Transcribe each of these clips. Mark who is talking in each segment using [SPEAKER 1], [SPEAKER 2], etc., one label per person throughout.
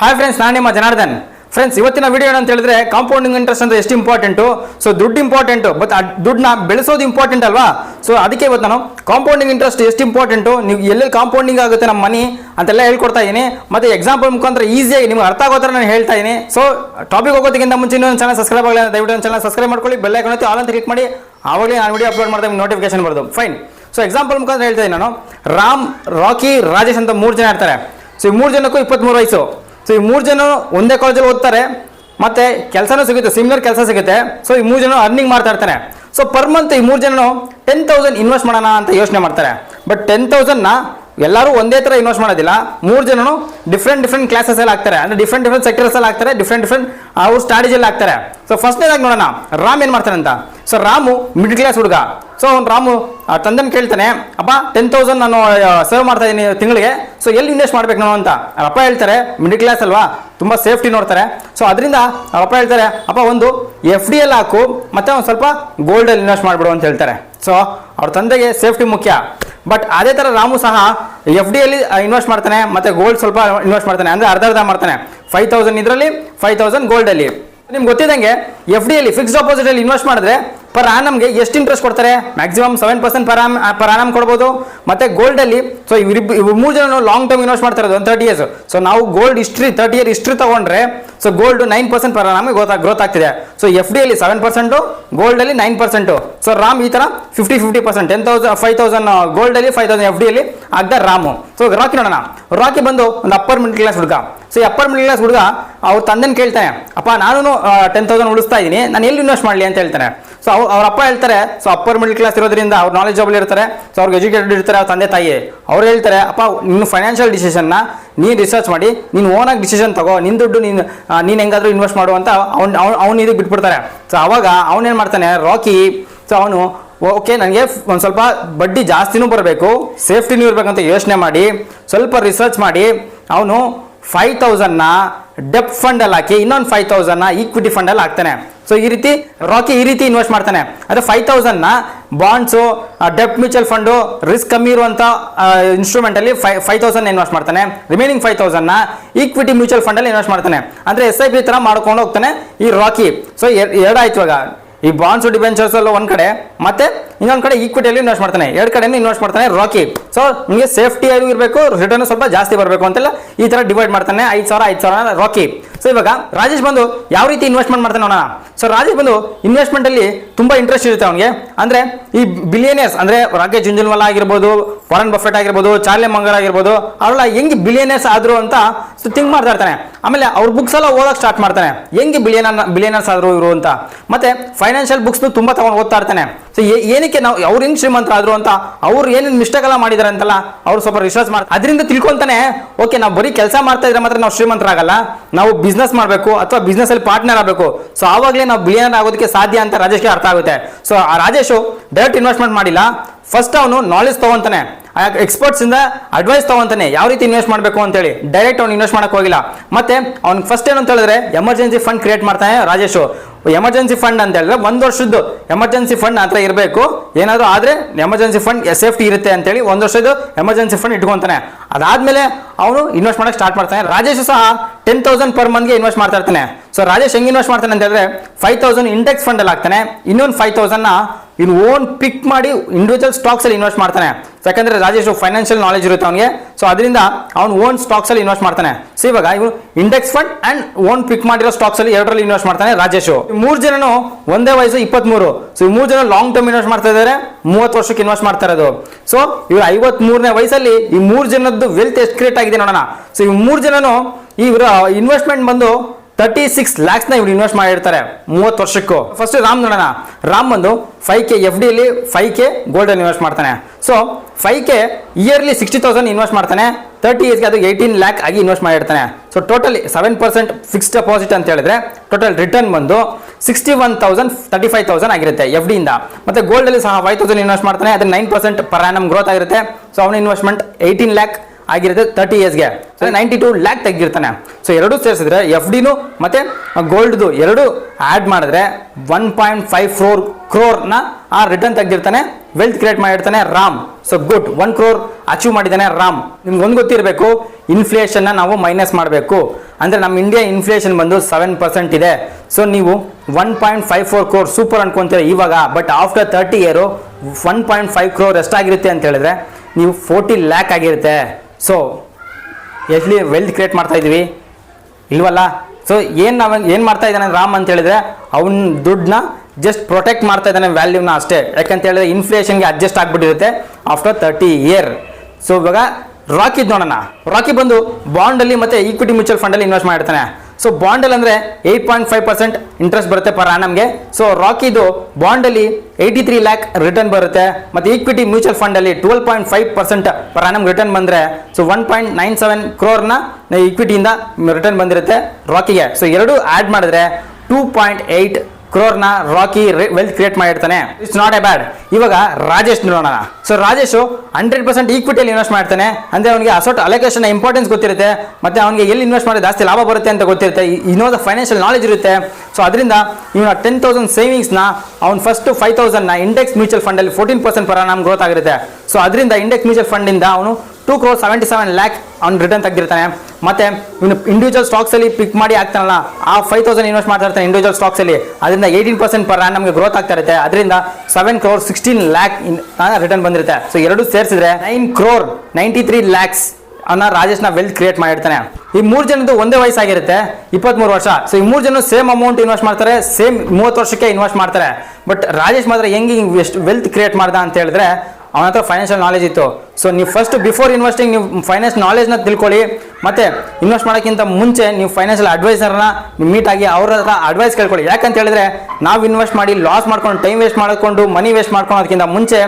[SPEAKER 1] Hi friends ನಾನು ನಿಮ್ಮ Janardhan. Friends ಇವತ್ತಿನ ವಿಡಿಯೋ ಏನಂತ ಹೇಳಿದ್ರೆ ಕಾಂಪೌಂಡಿಂಗ್ ಇಂಟ್ರೆಸ್ಟ್ ಅಂದ್ರೆ ಎಷ್ಟು ಇಂಪಾರ್ಟೆಂಟು ಸೊ ದುಡ್ಡು ಇಂಪಾರ್ಟೆಂಟು ಬಟ್ ದುಡ್ಡನ್ನ ಬೆಳೆಸೋದು ಇಂಪಾರ್ಟೆಂಟ್ ಅಲ್ವಾ? ಸೊ ಅದಕ್ಕೆ ಇವತ್ತು ನಾನು ಕಾಂಪೌಂಡಿಂಗ್ ಇಂಟ್ರೆಸ್ಟ್ ಎಷ್ಟು ಇಂಪಾರ್ಟೆಂಟು ನೀವು ಎಲ್ಲೆಲ್ಲಿ ಕಾಂಪೌಂಡಿಂಗ್ ಆಗುತ್ತೆ ನಮ್ಮ ಮನಿ ಅಂತೆಲ್ಲ ಹೇಳ್ಕೊಡ್ತಾ ಇದ್ದೀನಿ ಮತ್ತೆ ಎಕ್ಸಾಂಪಲ್ ಮುಖಾಂತರ ಈಸಿಯಾಗಿ ನಿಮ್ಗೆ ಅರ್ಥ ಆಗೋ ಥರ ನಾನು ಹೇಳ್ತಾ ಇದ್ದೀನಿ ಸೊ ಟಾಪಿಕ್ ಹೋಗೋದಕ್ಕಿಂತ ಮುಂಚೆ ಇನ್ನೊಂದು ಚಾನಲ್ ಸಬ್ಸ್ಕ್ರೈಬ್ ಆಗಲಿ ದಯವಿಟ್ಟು ಒಂದು ಚಾನಲ್ ಸಬ್ಸ್ಕ್ರೈಬ್ ಮಾಡ್ಕೊಳ್ಳಿ. ಬೆಲ್ಲ ಆಲ್ ಅಂತ ಕ್ಲಿಕ್ ಮಾಡಿ. ಆವಾಗಲೇ ನಾನು ವಿಡಿಯೋ ಅಪ್ಲೋಡ್ ಮಾಡಿದಾಗ ನೋಟಿಫಿಕೇಶನ್ ಬರೋದು. ಫೈನ್ ಸೊ ಎಕ್ಸಾಂಪಲ್ ಮುಖಾಂತರ ಹೇಳ್ತಾ ಇದ್ದೀನಿ ನಾನು. ರಾಮ್, ರಾಕಿ, ರಾಜೇಶ್ ಅಂತ ಮೂರು ಜನ ಇರ್ತಾರೆ. ಸೊ ಈ ಮೂರು ಜನಕ್ಕೂ ಇಪ್ಪತ್ತ್ಮೂರು ವಯಸ್ಸು. ಸೊ ಈ ಮೂರು ಜನ ಒಂದೇ ಕಾಲೇಜಲ್ಲಿ ಓದ್ತಾರೆ, ಮತ್ತೆ ಕೆಲಸನೂ ಸಿಗುತ್ತೆ ಸಿಮಿಲರ್ ಕೆಲಸ ಸಿಗುತ್ತೆ. ಸೊ ಈ ಮೂರು ಜನ ಅರ್ನಿಂಗ್ ಮಾಡ್ತಾ ಇರ್ತಾರೆ. ಸೊ ಪರ್ ಮಂತ್ ಈ ಮೂರು ಜನ ಟೆನ್ ತೌಸಂಡ್ ಇನ್ವೆಸ್ಟ್ ಮಾಡೋಣ ಅಂತ ಯೋಚನೆ ಮಾಡ್ತಾರೆ. ಬಟ್ ಟೆನ್ ತೌಸಂಡ್ನ ಎಲ್ಲರೂ ಒಂದೇ ಥರ ಇನ್ವೆಸ್ಟ್ ಮಾಡೋದಿಲ್ಲ. ಮೂರು ಜನನು ಡಿಫ್ರೆಂಟ್ ಡಿಫ್ರೆಂಟ್ ಕ್ಲಾಸಸ್ ಅಲ್ಲಿ ಆಗ್ತಾರೆ. ಅಂದ್ರೆ ಡಿಫ್ರೆಂಟ್ ಡಿಫ್ರೆಂಟ್ ಸೆಕ್ಟರ್ಸ್ ಅಲ್ಲಿ ಆಗ್ತಾರೆ ಡಿಫ್ರೆಂಟ್ ಡಿಫ್ರೆಂಟ್ ಅವ್ರ ಸ್ಟ್ರಾಟಜಿಯಲ್ಲಿ ಆಗ್ತಾರೆ. ಸೊ ಫಸ್ಟ್ನೇದಾಗಿ ನೋಡೋಣ, ರಾಮ್ ಏನು ಮಾಡ್ತಾನೆ ಅಂತ. ಸೊ ರಾಮು ಮಿಡ್ಲ್ ಕ್ಲಾಸ್ ಹುಡುಗ. ಸೊ ಅವ್ನು ರಾಮು ತಂದೆನ ಕೇಳ್ತಾನೆ, ಅಪ್ಪ ಟೆನ್ ತೌಸಂಡ್ ನಾನು ಸೇವ್ ಮಾಡ್ತಾ ಇದ್ದೀನಿ ತಿಂಗಳಿಗೆ. ಸೊ ಎಲ್ಲಿ ಇನ್ವೆಸ್ಟ್ ಮಾಡ್ಬೇಕು ನಾನು ಅಂತ? ಅಪ್ಪ ಹೇಳ್ತಾರೆ ಮಿಡ್ಲ್ ಕ್ಲಾಸ್ ಅಲ್ವಾ? ತುಂಬ ಸೇಫ್ಟಿ ನೋಡ್ತಾರೆ. ಸೊ ಅದರಿಂದ ಅಪ್ಪ ಹೇಳ್ತಾರೆ, ಅಪ್ಪ, ಒಂದು ಎಫ್ ಡಿ ಎಲ್ ಹಾಕು, ಮತ್ತೆ ಒಂದು ಸ್ವಲ್ಪ ಗೋಲ್ಡಲ್ಲಿ ಇನ್ವೆಸ್ಟ್ ಮಾಡಿಬಿಡು ಅಂತ ಹೇಳ್ತಾರೆ. ಸೊ ಅವ್ರ ತಂದೆಗೆ ಸೇಫ್ಟಿ ಮುಖ್ಯ. ಬಟ್ ಅದೇ ಥರ ರಾಮು ಸಹ ಎಫ್ ಡಿಯಲ್ಲಿ ಇನ್ವೆಸ್ಟ್ ಮಾಡ್ತಾನೆ, ಮತ್ತೆ ಗೋಲ್ಡ್ ಸ್ವಲ್ಪ ಇನ್ವೆಸ್ಟ್ ಮಾಡ್ತಾನೆ, ಅಂದ್ರೆ ಅರ್ಧ ಅರ್ಧ ಮಾಡ್ತಾನೆ. ಫೈವ್ ತೌಸಂಡ್ ಇದರಲ್ಲಿ ಫೈವ್ ತೌಸಂಡ್ ಗೋಲ್ಡಲ್ಲಿ ನಿಮ್ಗೆ ಗೊತ್ತಿದ್ದಂಗೆ ಎಫ್ ಡಿ ಅಲ್ಲಿ ಫಿಕ್ಸ್ ಡೆಪಾಸಿಟ್ ಅಲ್ಲಿ ಇನ್ವೆಸ್ಟ್ ಮಾಡಿದ್ರೆ ಪರ್ ಆನಮ್ಗೆ ಎಷ್ಟು ಇಂಟ್ರೆಸ್ಟ್ ಕೊಡ್ತಾರೆ? Maximum seven percent per am per annum ಕೊಡ್ಬೋದು. ಮತ್ತೆ ಗೋಲ್ಡ್ ಅಲ್ಲಿ ಸೊ ಇವರಿಬ್ಬ ಇವ್ರು ಮೂರು ಜನ ಲಾಂಗ್ ಟರ್ಮ್ ಇನ್ವೆಸ್ಟ್ ಮಾಡ್ತಾ ಇರೋದು, ಒಂದು ತರ್ಟಿ ಇಯರ್ಸ್ ಸೊ ನಾವು gold history thirty year history ತಗೊಂಡ್ರೆ so gold nine percent per ಆನಮ್ಗೆ ಗೊತ್ತಾ ಗ್ರೋತ್ ಆಗ್ತಿದೆ. ಸೊ ಎಫ್ ಡಿಯಲ್ಲಿ ಸೆವೆನ್ ಪರ್ಸೆಂಟು ಗೋಲ್ಡ್ ಅಲ್ಲಿ ನೈನ್ ಪರ್ಸೆಂಟು ಸೊ ರಾಮ್ ಈ ತರ fifty fifty percent ten thousand five thousand gold ಅಲ್ಲಿ ಫೈವ್ ತೌಸಂಡ್ ಎಫ್ ಡಿ ಅಲ್ಲಿ ಆಗ್ದ ರಾಮು. ಸೊ ರಾಕಿ ನೋಡೋಣ. ರಾಕಿ ಬಂದು ಒಂದು ಅಪ್ಪರ್ ಮಿಡ್ಲ್ ಕ್ಲಾಸ್ ಹುಡುಗ. ಸೊ ಈ ಅಪ್ಪರ್ ಮಿಡ್ಲ್ ಕ್ಲಾಸ್ ಹುಡುಗ ಅವ್ರ ತಂದೆನ ಕೇಳ್ತಾನೆ, ಅಪ್ಪ ನಾನು ಟೆನ್ ತೌಸಂಡ್ ಉಳಿಸ್ತಾ ಇದ್ದೀನಿ ನಾನು ಎಲ್ಲಿ ಇನ್ವೆಸ್ಟ್ ಮಾಡಲಿ? ಅಂತ ಹೇಳ್ತಾನೆ. ಸೊ ಅವ್ರು ಅವ್ರ ಅಪ್ಪ ಹೇಳ್ತಾರೆ ಸೊ ಅಪ್ಪರ್ ಮಿಡಲ್ ಕ್ಲಾಸ್ ಇರೋದ್ರಿಂದ ಅವ್ರು ನಾಲೆಜಬಲ್ ಇರ್ತಾರೆ ಸೊ ಅವ್ರಿಗೆ ಎಜುಕೇಟೆಡ್ ಇರ್ತಾರೆ ಅವ್ರ ತಂದೆ ತಾಯಿ. ಅವ್ರು ಹೇಳ್ತಾರೆ, ಅಪ್ಪ, ನಿನ್ನ ಫೈನಾನ್ಷಿಯಲ್ ಡಿಸಿಷನ್ನ ನೀನು ರಿಸರ್ಚ್ ಮಾಡಿ, ನೀನು ಓನಾಗಿ ಡಿಸಿಷನ್ ತಗೋ ನಿನ್ನ ದುಡ್ಡು ನೀನು ನೀನು ಹೆಂಗಾದರೂ ಇನ್ವೆಸ್ಟ್ ಮಾಡು ಅಂತ ಅವ್ನು ಅವ್ನು ಅವ್ನು ಇದಕ್ಕೆ ಬಿಟ್ಬಿಡ್ತಾರೆ. ಸೊ ಅವಾಗ ಅವನೇನು ಮಾಡ್ತಾನೆ ರಾಕಿ ಸೊ ಅವನು ಓಕೆ ನನಗೆ ಒಂದು ಸ್ವಲ್ಪ ಬಡ್ಡಿ ಜಾಸ್ತಿನೂ ಬರಬೇಕು ಸೇಫ್ಟಿನೂ ಇರಬೇಕಂತ ಯೋಚನೆ ಮಾಡಿ, ಸ್ವಲ್ಪ ರಿಸರ್ಚ್ ಮಾಡಿ, ಅವನು ಫೈವ್ ತೌಸಂಡ್ನ ಡೆಪ್ ಫಂಡಲ್ಲಿ ಹಾಕಿ, ಇನ್ನೊಂದು ಫೈವ್ ತೌಸಂಡ್ನ ಈಕ್ವಿಟಿ ಫಂಡಲ್ಲಿ ಹಾಕ್ತಾನೆ. ಸೊ ಈ ರೀತಿ ರಾಕಿ ಈ ರೀತಿ ಇನ್ವೆಸ್ಟ್ ಮಾಡ್ತಾನೆ. ಅಂದರೆ five ತೌಸಂಡ್ನ bonds debt mutual fund risk ಕಮ್ಮಿ ಇರುವಂಥ ಇನ್ಸ್ಟ್ರೂಮೆಂಟಲ್ಲಿ ಫೈ ಫೈವ್ ತೌಸಂಡ್ ಇನ್ವೆಸ್ಟ್ ಮಾಡ್ತಾನೆ. ರಿಮೈನಿಂಗ್ ಫೈವ್ ತೌಸಂಡ್ನ ಈಕ್ವಿಟಿ ಮ್ಯೂಚುವಲ್ ಫಂಡಲ್ಲಿ ಇನ್ವೆಸ್ಟ್ ಮಾಡ್ತಾನೆ. ಅಂದರೆ ಎಸ್ ಐ ಪಿ ಥರ ಮಾಡ್ಕೊಂಡು ಹೋಗ್ತಾನೆ ಈ ರಾಕಿ ಸೊ ಎರಡಾಯ್ತು ಇವಾಗ. ಈ ಬಾಂಡ್ಸ್ ಡಿಬೆಂಚರ್ಸ್ ಎಲ್ಲ ಒಂದ್ ಕಡೆ, ಮತ್ತೆ ಇನ್ನೊಂದ್ ಕಡೆ ಈಕ್ವಿಟಿಯಲ್ಲಿ ಇನ್ವೆಸ್ಟ್ ಮಾಡ್ತಾನೆ. ಎರಡು ಕಡೆ ಇನ್ವೆಸ್ಟ್ ಮಾಡ್ತಾನೆ ರಾಕಿ ಸೊ ನಿಮಗೆ ಸೇಫ್ಟಿ ಆಗಿ ಇರಬೇಕು ರಿಟರ್ನ್ ಸ್ವಲ್ಪ ಜಾಸ್ತಿ ಬರಬೇಕು ಅಂತೆಲ್ಲ ಈ ತರ ಡಿವೈಡ್ ಮಾಡ್ತಾನೆ. ಐದು ಸಾವಿರ ಐದು ಸಾವಿರ ರಾಕಿ ಸೊ ಇವಾಗ ರಾಜೇಶ್ ಬಂದು ಯಾವ ರೀತಿ ಇನ್ವೆಸ್ಟ್ಮೆಂಟ್ ಮಾಡ್ತಾನೆ ನೋಡೋಣ. ಸೊ ರಾಜೇಶ್ ಬಂದು ಇನ್ವೆಸ್ಟ್ಮೆಂಟ್ ಅಲ್ಲಿ ತುಂಬಾ ಇಂಟ್ರೆಸ್ಟ್ ಇರುತ್ತೆ ಅವನಿಗೆ. ಅಂದ್ರೆ ಈ ಬಿಲಿಯನರ್ಸ್ ಅಂದ್ರೆ ರಾಕೆ ಜುಂಜುನ್ವಾಲಾ ಆಗಿರ್ಬೋದು, ವಾರನ್ ಬಫೆಟ್ ಆಗಿರ್ಬೋದು, ಚಾರ್ಲೆ ಮಂಗರ್ ಆಗಿರ್ಬೋದು, ಅವರೆಲ್ಲ ಹೆಂಗೆ ಬಿಲಿಯನರ್ಸ್ ಆದ್ರು ಅಂತ ಥಿಂಕ್ ಮಾಡ್ತಾ ಇರ್ತಾನೆ. ಆಮೇಲೆ ಅವ್ರ ಬುಕ್ಸ್ ಎಲ್ಲ ಓದೋಕೆ ಸ್ಟಾರ್ಟ್ ಮಾಡ್ತಾನೆ. ಹೆಂಗೆ ಬಿಲಿಯನ ಬಿಲಿಯನರ್ಸ್ ಆದ್ರು ಇವರು ಅಂತ. ಮತ್ತೆ ಫೈನಾನ್ಷಿಯಲ್ ಬುಕ್ಸ್ ತುಂಬಾ ತಗೊಂಡು ಓದ್ತಾ ಇರ್ತಾನೆ. ಸೊ ಏನಕ್ಕೆ ನಾವು ಅವ್ರು ಹೆಂಗ್ ಶ್ರೀಮಂತ ಆದ್ರು ಅಂತ ಅವ್ರು ಏನೇನು ಮಿಸ್ಟೇಕ್ ಎಲ್ಲ ಮಾಡಿದಾರೆ ಅಂತಲ್ಲ ಅವ್ರು ಸ್ವಲ್ಪ ರಿಸರ್ಚ್ ಮಾಡ್ತಾರೆ ಅದರಿಂದ ತಿಳ್ಕೊಂತಾನೆ, ಓಕೆ, ನಾವು ಬರೀ ಕೆಲಸ ಮಾಡ್ತಾ ಇದ್ರೆ ಮಾತ್ರ ನಾವು ಶ್ರೀಮಂತರಾಗಲ್ಲ, ನಾವು ಬಿಸ್ನೆಸ್ ಮಾಡಬೇಕು ಅಥವಾ ಬಿಸ್ನೆಸ್ ಅಲ್ಲಿ ಪಾರ್ಟ್ನರ್ ಆಗಬೇಕು. ಸೊ ಆವಾಗಲೇ ನಾವು ಬಿಲಿಯನರ್ ಆಗೋದಕ್ಕೆ ಸಾಧ್ಯ ಅಂತ ರಾಜೇಶ್ಗೆ ಅರ್ಥ ಆಗುತ್ತೆ. ಸೊ ಆ ರಾಜೇಶು ಡೈರೆಕ್ಟ್ ಇನ್ವೆಸ್ಟ್ಮೆಂಟ್ ಮಾಡಿಲ್ಲ. ಫಸ್ಟ್ ಅವನು ನಾಲೆಜ್ ತಗೊಂತಾನೆ. ಎಕ್ಸ್ಪರ್ಟ್ಸ್ ಇಂದ ಅಡ್ವೈಸ್ ತಗೊಂತಾನೆ. ಯಾವ ರೀತಿ ಇನ್ವೆಸ್ಟ್ ಮಾಡಬೇಕು ಅಂತೇಳಿ ಡೈರೆಕ್ಟ್ ಅವ್ನು ಇನ್ವೆಸ್ಟ್ ಮಾಡಕ್ ಹೋಗಿಲ್ಲ. ಮತ್ತೆ ಅವ್ನು ಫಸ್ಟ್ ಏನಂತ ಹೇಳಿದ್ರೆ ಎಮರ್ಜೆನ್ಸಿ ಫಂಡ್ ಕ್ರಿಯೇಟ್ ಮಾಡ್ತಾನೆ ರಾಜೇಶು. ಎಮರ್ಜೆನ್ಸಿ ಫಂಡ್ ಅಂತ ಹೇಳಿದ್ರೆ ಒಂದು ವರ್ಷದ್ದು ಎಮರ್ಜೆನ್ಸಿ ಫಂಡ್ ಅಂತ ಇರಬೇಕು. ಏನಾದರೂ ಆದರೆ ಎಮರ್ಜೆನ್ಸಿ ಫಂಡ್ ಸೇಫ್ಟಿ ಇರುತ್ತೆ ಅಂತೇಳಿ ಒಂದು ವರ್ಷದ್ದು ಎಮರ್ಜೆನ್ಸಿ ಫಂಡ್ ಇಟ್ಕೊಂತಾನೆ. ಅದಾದಮೇಲೆ ಅವನು ಇನ್ವೆಸ್ಟ್ ಮಾಡಕ್ಕೆ ಸ್ಟಾರ್ಟ್ ಮಾಡ್ತಾನೆ. ರಾಜೇಶ್ ಸಹ ಟೆನ್ ತೌಸಂಡ್ ಪರ್ ಮಂತ್ಗೆ ಇನ್ವೆಸ್ಟ್ ಮಾಡ್ತಾ ಇರ್ತಾನೆ. ಸೊ ರಾಜೇಶ್ ಹೆಂಗೆ ಇನ್ವೆಸ್ಟ್ ಮಾಡ್ತಾನೆ ಅಂತ ಹೇಳಿದ್ರೆ ಫೈವ್ ತೌಸಂಡ್ ಇಂಡೆಕ್ಸ್ ಫಂಡಲ್ಲಿ ಹಾಕ್ತಾನೆ. ಇನ್ನೊಂದು ಫೈವ್ ತೌಸಂಡ್ನ ಇನ್ನು ಓನ್ ಪಿಕ್ ಮಾಡಿ ಇಂಡಿವಿಜುವಲ್ ಸ್ಟಾಕ್ಸ್ ಅಲ್ಲಿ ಇನ್ವೆಸ್ಟ್ ಮಾಡ್ತಾನೆ. ಯಾಕಂದರೆ ರಾಜೇಶ್ ಫೈನಾನ್ಷಿಯಲ್ ನಾಲೆಜ್ ಇರುತ್ತೆ ಅವನಿಗೆ. ಸೊ ಅದರಿಂದ ಅವ್ನು ಓನ್ ಸ್ಟಾಕ್ಸ್ ಅಲ್ಲಿ ಇನ್ವೆಸ್ಟ್ ಮಾಡ್ತಾನೆ. ಸೊ ಇವಾಗ ಇವನು index fund and own pick ಮಾಡಿರೋ ಸ್ಟಾಕ್ಸ್ ಅಲ್ಲಿ ಎರಡರಲ್ಲಿ ಇನ್ವೆಸ್ಟ್ ಮಾಡ್ತಾನೆ ರಾಜೇಶ್ ಮೂರು ಜನನು ಒಂದೇ ವಯಸ್ಸು ಇಪ್ಪತ್ತ್ಮೂರು ಸೊ ಈ ಮೂರು ಜನ ಲಾಂಗ್ ಟರ್ಮ್ ಇನ್ವೆಸ್ಟ್ ಮಾಡ್ತಾ ಇದ್ದಾರೆ ಮೂವತ್ತು ವರ್ಷಕ್ಕೆ ಇನ್ವೆಸ್ಟ್ ಮಾಡ್ತಾ ಇರೋದು. ಸೊ ಇವರು ಐವತ್ ಮೂರನೇ ವಯಸ್ಸಲ್ಲಿ ಈ ಮೂರು ಜನದ್ದು ವೆಲ್ತ್ ಎಷ್ಟು ಕ್ರಿಯೇಟ್ ಆಗಿದೆ ನೋಡೋಣ. ಸೊ ಈ ಮೂರು ಜನನು ಇವರ ಇನ್ವೆಸ್ಟ್ಮೆಂಟ್ ಬಂದು ತರ್ಟಿ ಸಿಕ್ಸ್ ಲ್ಯಾಕ್ಸ್ನ ಇವ್ರು ಇನ್ವೆಸ್ಟ್ ಮಾಡಿರ್ತಾರೆ ಮೂವತ್ತು ವರ್ಷಕ್ಕೂ. ಫಸ್ಟ್ ರಾಮ್ ನೋಡೋಣ. ರಾಮ್ ಬಂದು ಫೈವ್ ಕೆ ಎಫ್ ಡಿಲಿ ಫೈವ್ ಕೆ ಗೋಲ್ಡಲ್ಲಿ ಇನ್ವೆಸ್ಟ್ ಮಾಡ್ತಾನೆ. So five K yearly sixty thousand invest ಮಾಡ್ತಾನೆ. ತರ್ಟಿ ಇಯರ್ಸ್ಗೆ ಅದು ಏಯ್ಟೀನ್ ಲ್ಯಾಕ್ ಆಗಿ ಇನ್ವೆಸ್ಟ್ ಮಾಡಿರ್ತಾನೆ. So total seven percent fixed deposit ಅಂತ ಹೇಳಿದ್ರೆ ಟೋಟಲ್ ರಿಟರ್ನ್ ಬಂದು sixty one thousand thirty five thousand ಆಗಿರುತ್ತೆ ಎಫ್ ಡಿಯಿಂದ ಮತ್ತೆ ಗೋಲ್ಡಲ್ಲಿ ಸಹ ಫೈವ್ ತೌಸಂಡ್ ಇನ್ವೆಸ್ಟ್ ಮಾಡ್ತಾನೆ. ಅದ್ರ nine percent per annum growth ಆಗಿರುತ್ತೆ. ಸೊ ಅವನ ಇನ್ವೆಸ್ಟ್ಮೆಂಟ್ ಏಯ್ಟೀನ್ ಲ್ಯಾಕ್ ಆಗಿರುತ್ತೆ thirty ಇಯರ್ಸ್ಗೆ so ninety two lakh ತೆಗಿರ್ತಾನೆ ಸೊ ಎರಡು ಸೇರಿಸಿದ್ರೆ ಎಫ್ ಡಿನು ಮತ್ತೆ ಗೋಲ್ಡ್ದು ಎರಡು ಆ್ಯಡ್ ಮಾಡಿದ್ರೆ ಒನ್ ಪಾಯಿಂಟ್ ಫೈವ್ ಫೋರ್ ಕ್ರೋರ್ನ ಆ ರಿಟರ್ನ್ ತೆಗ್ದಿರ್ತಾನೆ. ವೆಲ್ತ್ ಕ್ರಿಯೇಟ್ ಮಾಡಿರ್ತಾನೆ Ram. So good one crore achieve ಮಾಡಿದ್ದಾನೆ ರಾಮ್. ನಿಮ್ಗೆ ಒಂದು ಗೊತ್ತಿರಬೇಕು ಇನ್ಫ್ಲೇಷನ್ನ ನಾವು ಮೈನಸ್ ಮಾಡಬೇಕು. ಅಂದರೆ ನಮ್ಮ ಇಂಡಿಯಾ ಇನ್ಫ್ಲೇಷನ್ ಬಂದು ಸೆವೆನ್ ಪರ್ಸೆಂಟ್ ಇದೆ. ಸೊ ನೀವು one point five four crore super ಅನ್ಕೊಂತೀರ ಇವಾಗ. But after thirty year one point five crore ಎಷ್ಟಾಗಿರುತ್ತೆ ಅಂತ ಹೇಳಿದ್ರೆ ನೀವು ಫೋರ್ಟಿ ಲ್ಯಾಕ್ ಆಗಿರುತ್ತೆ. ಸೊ ಎಲ್ಲಿ ವೆಲ್ತ್ ಕ್ರಿಯೇಟ್ ಮಾಡ್ತಾ ಇದೀವಿ? ಇಲ್ವಲ್ಲ? ಸೊ ಏನು ನಾವು ಏನು ಮಾಡ್ತಾ ಇದ್ದಾನೆ ರಾಮ್ ಅಂತ ಹೇಳಿದ್ರೆ, ಅವನ ದುಡ್ಡನ್ನ ಜಸ್ಟ್ ಪ್ರೊಟೆಕ್ಟ್ ಮಾಡ್ತಾ ಇದ್ದಾನೆ ವ್ಯಾಲ್ಯೂನ ಅಷ್ಟೇ. ಯಾಕಂತ ಹೇಳಿದ್ರೆ ಇನ್ಫ್ಲೇಷನ್ಗೆ ಅಡ್ಜಸ್ಟ್ ಆಗಿಬಿಟ್ಟಿರುತ್ತೆ ಆಫ್ಟರ್ ತರ್ಟಿ ಇಯರ್ ಸೊ ಇವಾಗ ರಾಕಿ ನೋಡೋಣ. ರಾಕಿ ಬಂದು ಬಾಂಡಲ್ಲಿ ಮತ್ತು ಈಕ್ವಿಟಿ ಮ್ಯೂಚುವಲ್ ಫಂಡಲ್ಲಿ ಇನ್ವೆಸ್ಟ್ ಮಾಡಿರ್ತಾನೆ. ಸೊ ಬಾಂಡಲ್ಲಿ ಅಂದರೆ eight point five percent interest ಬರುತ್ತೆ ಪರ್ ನಮಗೆ ಸೊ ರಾಕಿದು ಬಾಂಡಲ್ಲಿ ಏಯ್ಟಿ ತ್ರೀ ಲ್ಯಾಕ್ ರಿಟರ್ನ್ ಬರುತ್ತೆ. ಮತ್ತು equity mutual ಫಂಡಲ್ಲಿ twelve point five percent per ನಮ್ಗೆ ರಿಟರ್ನ್ ಬಂದರೆ so one point nine seven ಕ್ರೋರ್ನ ಈಕ್ವಿಟಿಯಿಂದ ರಿಟರ್ನ್ ಬಂದಿರುತ್ತೆ ರಾಕಿಗೆ ಸೊ ಎರಡು ಆ್ಯಡ್ ಮಾಡಿದ್ರೆ ಟೂ ಪಾಯಿಂಟ್ ಏಯ್ಟ್ ಕ್ರೋರ್ನ ರಾಕಿ ವೆಲ್ತ್ ಕ್ರಿಯೇಟ್ ಮಾಡಿರ್ತಾನೆ. ಇಟ್ಸ್ ನಾಟ್ ಎ ಬ್ಯಾಡ್ ಇವಾಗ ರಾಜೇಶ್ ನೋಡೋಣ. ಸೊ ರಾಜೇಶ್ ಹಂಡ್ರೆಡ್ ಪರ್ಸೆಂಟ್ ಈಕ್ವಿಟಿಯಲ್ಲಿ ಇನ್ವೆಸ್ಟ್ ಮಾಡ್ತಾನೆ. ಅಂದ್ರೆ ಅವನಿಗೆ ಅಸೋಟ್ ಅಲೋಕೇಶನ್ ಇಂಪಾರ್ಟೆನ್ಸ್ ಗೊತ್ತಿರುತ್ತೆ. ಮತ್ತೆ ಅವನಿಗೆ ಎಲ್ಲಿ ಇನ್ವೆಸ್ಟ್ ಮಾಡಿದ್ರೆ ಜಾಸ್ತಿ ಲಾಭ ಬರುತ್ತೆ ಅಂತ ಗೊತ್ತಿರುತ್ತೆ. ಇನ್ನೋದ ಫೈನಾನ್ಷಿಯಲ್ ನಾಲೆಜ್ ಇರುತ್ತೆ. ಸೊ ಅದರಿಂದ ಇವನ ಟೆನ್ ತೌಸಂಡ್ ಸೇವಿಂಗ್ಸ್ನ ಅವ್ನು ಫಸ್ಟ್ ಫೈವ್ ತೌಸಂಡ್ನ ಇಂಡೆಕ್ಸ್ ಮ್ಯೂಚುವಲ್ ಫಂಡಲ್ಲಿ ಫೋರ್ಟೀನ್ ಪರ್ಸೆಂಟ್ ಪರ ನಮ್ಗೆ ಗ್ರೋತ್ ಆಗಿರುತ್ತೆ. ಸೊ ಅದರಿಂದ ಇಂಡೆಕ್ಸ್ ಮ್ಯೂಚುವಲ್ ಫಂಡಿಂದ ಅವನು two crore seventy seven lakh ಅವ್ನು ರಿಟರ್ನ್ ತೆಗೆದಿರ್ತಾನೆ. ಮತ್ತೆ ಇವನು ಇಂಡಿವಿಜುವಲ್ ಸ್ಟಾಕ್ಸಲ್ಲಿ ಪಿಕ್ ಮಾಡಿ ಆಗ್ತಾನಲ್ಲ ಆ ಫೈವ್ ತೌಸಂಡ್ ಇನ್ವೆಸ್ಟ್ ಮಾಡ್ತಾ ಇರ್ತಾನೆ ಇಂಡಿವಿಜುವಲ್ ಸ್ಟಾಕ್ಸಲ್ಲಿ ಅದರಿಂದ ಏಯ್ಟೀನ್ ಪರ್ಸೆಂಟ್ ಪರ್ ನಮಗೆ ಗ್ರೋತ್ ಆಗ್ತಾ ಇರುತ್ತೆ. ಅದರಿಂದ seven crore sixteen lakh return ಬಂದಿರುತ್ತೆ. ಸೊ ಎರಡು ಸೇರಿಸಿದ್ರೆ nine crore ninety three lakhs ಅನ್ನ ರಾಜೇಶ್ನ ವೆಲ್ತ್ ಕ್ರಿಯೇಟ್ ಮಾಡಿರ್ತಾನೆ. ಈ ಮೂರು ಜನದ್ದು ಒಂದೇ ವಯಸ್ಸಾಗಿರುತ್ತೆ, ಇಪ್ಪತ್ಮೂರು ವರ್ಷ. ಸೊ ಈ ಮೂರು ಜನ ಸೇಮ್ ಅಮೌಂಟ್ ಇನ್ವೆಸ್ಟ್ ಮಾಡ್ತಾರೆ ಸೇಮ್ ಮೂವತ್ತು ವರ್ಷಕ್ಕೆ ಇನ್ವೆಸ್ಟ್ ಮಾಡ್ತಾರೆ. ಬಟ್ ರಾಜೇಶ್ ಮಾತ್ರ ಹೆಂಗೆ ಎಷ್ಟು ವೆಲ್ತ್ ಕ್ರಿಯೇಟ್ ಮಾಡ್ದ ಅಂತ ಹೇಳಿದ್ರೆ ಅವನ ಹತ್ರ ಫೈನಾನ್ಷಿಯಲ್ ನಾಲೆಜ್ ಇತ್ತು. ಸೊ ನೀವು ಫಸ್ಟ್ ಬಿಫೋರ್ ಇನ್ವೆಸ್ಟಿಂಗ್ ನೀವು ಫೈನಾನ್ಸ್ ನಾಲೆಜ್ನ ತಿಳ್ಕೊಳ್ಳಿ. ಮತ್ತೆ ಇನ್ವೆಸ್ಟ್ ಮಾಡೋಕ್ಕಿಂತ ಮುಂಚೆ ನೀವು ಫೈನಾನ್ಷಿಯಲ್ ಅಡ್ವೈಸರ್ನ ಮೀಟ್ ಆಗಿ ಅವ್ರ ಹತ್ರ ಅಡ್ವೈಸ್ ಕೇಳ್ಕೊಳ್ಳಿ. ಯಾಕಂತ ಹೇಳಿದ್ರೆ, ನಾವು ಇನ್ವೆಸ್ಟ್ ಮಾಡಿ ಲಾಸ್ ಮಾಡ್ಕೊಂಡು ಟೈಮ್ ವೇಸ್ಟ್ ಮಾಡ್ಕೊಂಡು ಮನಿ ವೇಸ್ಟ್ ಮಾಡ್ಕೊಳೋದಕ್ಕಿಂತ ಮುಂಚೆ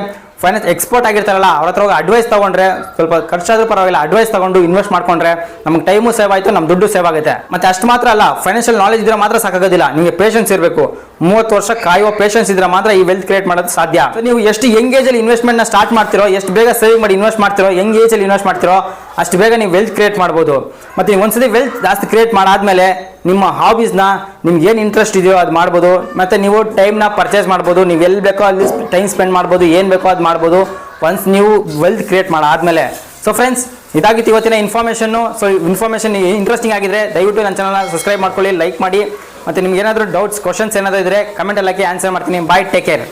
[SPEAKER 1] ಫೈನಾನ್ಸ್ ಎಕ್ಸ್ಪರ್ಟ್ ಆಗಿರ್ತಾರಲ್ಲ, ಅವ್ರ ಹತ್ರ ಹೋಗಿ ಅಡ್ವೈಸ್ ತಗೊಂಡ್ರೆ, ಸ್ವಲ್ಪ ಖರ್ಚಾದ್ರೂ ಪರವಾಗಿಲ್ಲ ಅಡ್ವೈಸ್ ತಗೊಂಡು ಇನ್ವೆಸ್ಟ್ ಮಾಡ್ಕೊಂಡ್ರೆ ನಮ್ಗೆ ಟೈಮು ಸೇವ್ ಆಯಿತು ನಮ್ಮ ದುಡ್ಡು ಸೇವ್ ಆಗುತ್ತೆ. ಮತ್ತೆ ಅಷ್ಟು ಮಾತ್ರ ಅಲ್ಲ ಫೈನಾನ್ಷಿಯಲ್ ನಾಲೆಜ್ ಇದ್ರೆ ಮಾತ್ರ ಸಾಕಾಗೋದಿಲ್ಲ. ನಿಮಗೆ ಪೇಷನ್ಸ್ ಇರಬೇಕು. ಮೂವತ್ತು ವರ್ಷ ಕಾಯುವ ಪೇಷನ್ಸ್ ಇದ್ರೆ ಮಾತ್ರ ಈ ವೆಲ್ತ್ ಕ್ರಿಯೇಟ್ ಮಾಡೋದು ಸಾಧ್ಯ. ನೀವು ಎಷ್ಟು ಯಂಗ್ ಏಜಲ್ಲಿ ಇನ್ವೆಸ್ಟ್ಮೆಂಟ್ನ ಸ್ಟಾರ್ಟ್ ಮಾಡ್ತಿರೋ, ಎಷ್ಟು ಬೇಗ ಸೇವಿಂಗ್ ಮಾಡಿ ಇನ್ವೆಸ್ಟ್ ಮಾಡ್ತಿರೋ ಯಂಗ್ ಏಜಲ್ಲಿ ಇನ್ವೆಸ್ಟ್ ಮಾಡ್ತಿರೋ ಅಷ್ಟು ಬೇಗ ನೀವು ವೆಲ್ತ್ ಕ್ರಿಯೇಟ್ ಮಾಡ್ಬೋದು. ಮತ್ತು ನೀವು ಒಂದ್ಸತಿ ವೆಲ್ತ್ ಜಾಸ್ತಿ ಕ್ರಿಯೇಟ್ ಮಾಡಾದ್ಮೇಲೆ ನಿಮ್ಮ ಹಾಬೀಸ್ನ ನಿಮ್ಗೆ ಏನು ಇಂಟ್ರೆಸ್ಟ್ ಇದೆಯೋ ಅದು ಮಾಡ್ಬೋದು. ಮತ್ತು ನೀವು ಟೈಮ್ನ ಪರ್ಚೇಸ್ ಮಾಡ್ಬೋದು. ನೀವು ಎಲ್ಲಿ ಬೇಕೋ ಅಲ್ಲಿ ಟೈಮ್ ಸ್ಪೆಂಡ್ ಮಾಡ್ಬೋದು. ಏನು ಬೇಕೋ ಅದು ಮಾಡ್ಬೋದು. ಒನ್ಸ್ ನೀವು ವೆಲ್ತ್ ಕ್ರಿಯೇಟ್ ಮಾಡಾದಮೇಲೆ. ಸೊ ಫ್ರೆಂಡ್ಸ್ ಇದಾಗಿತ್ತು ಇವತ್ತಿನ ಇನ್ಫಾರ್ಮೇಷನ್ನು ಸೊ ಇನ್ಫಾರ್ಮೇಷನ್ ಇಂಟ್ರೆಸ್ಟಿಂಗ್ ಆಗಿದ್ರೆ ದಯವಿಟ್ಟು ನನ್ನ ಚಾನಲ್ನ ಸಬ್ಸ್ಕ್ರೈಬ್ ಮಾಡ್ಕೊಳ್ಳಿ ಲೈಕ್ ಮಾಡಿ. ಮತ್ತು ನಿಮ್ಗೆ ಏನಾದರೂ ಡೌಟ್ಸ್ ಕ್ವಶನ್ಸ್ ಏನಾದರೂ ಇದ್ದರೆ ಕಮೆಂಟಲ್ಲಿ ಹಾಕಿ ಆನ್ಸರ್ ಮಾಡ್ತೀನಿ. Bye take care